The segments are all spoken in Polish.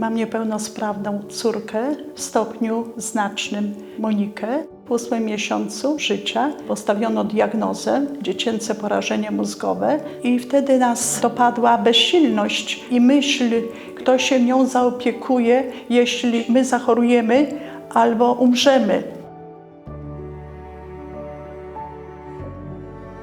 Mam niepełnosprawną córkę w stopniu znacznym, Monikę. W ósmym miesiącu życia postawiono diagnozę dziecięce porażenie mózgowe i wtedy nas dopadła bezsilność i myśl, kto się nią zaopiekuje, jeśli my zachorujemy albo umrzemy.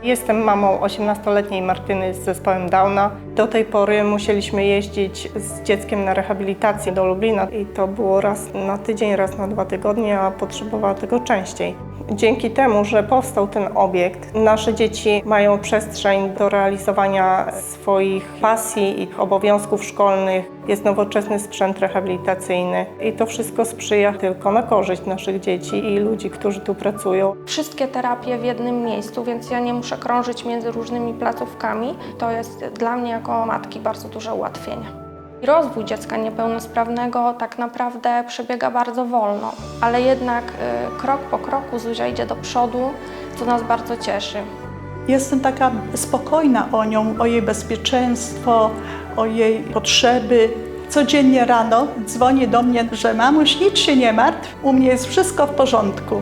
Jestem mamą 18-letniej Martyny z zespołem Downa. Do tej pory musieliśmy jeździć z dzieckiem na rehabilitację do Lublina i to było raz na tydzień, raz na dwa tygodnie, a potrzebowała tego częściej. Dzięki temu, że powstał ten obiekt, nasze dzieci mają przestrzeń do realizowania swoich pasji i obowiązków szkolnych. Jest nowoczesny sprzęt rehabilitacyjny i to wszystko sprzyja tylko na korzyść naszych dzieci i ludzi, którzy tu pracują. wszystkie terapie w jednym miejscu, więc ja nie muszę krążyć między różnymi placówkami. To jest dla mnie jako matki bardzo duże ułatwienie. Rozwój dziecka niepełnosprawnego tak naprawdę przebiega bardzo wolno, ale jednak y, krok po kroku Zuzia idzie do przodu, co nas bardzo cieszy. Jestem taka spokojna o nią, o jej bezpieczeństwo, o jej potrzeby. Codziennie rano dzwoni do mnie, że mamuś, nic się nie martw, u mnie jest wszystko w porządku.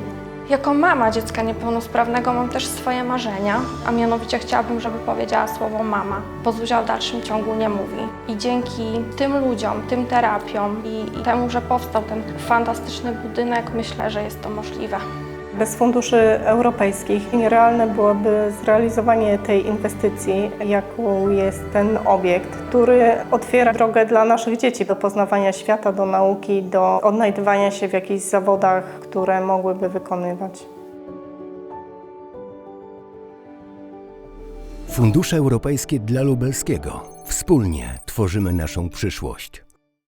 Jako mama dziecka niepełnosprawnego mam też swoje marzenia, a mianowicie chciałabym, żeby powiedziała słowo mama, bo Zuzia w dalszym ciągu nie mówi. I dzięki tym ludziom, tym terapiom i, i temu, że powstał ten fantastyczny budynek, myślę, że jest to możliwe. Bez funduszy europejskich nierealne byłoby zrealizowanie tej inwestycji, jaką jest ten obiekt, który otwiera drogę dla naszych dzieci do poznawania świata, do nauki, do odnajdywania się w jakichś zawodach, które mogłyby wykonywać. Fundusze Europejskie dla Lubelskiego. Wspólnie tworzymy naszą przyszłość.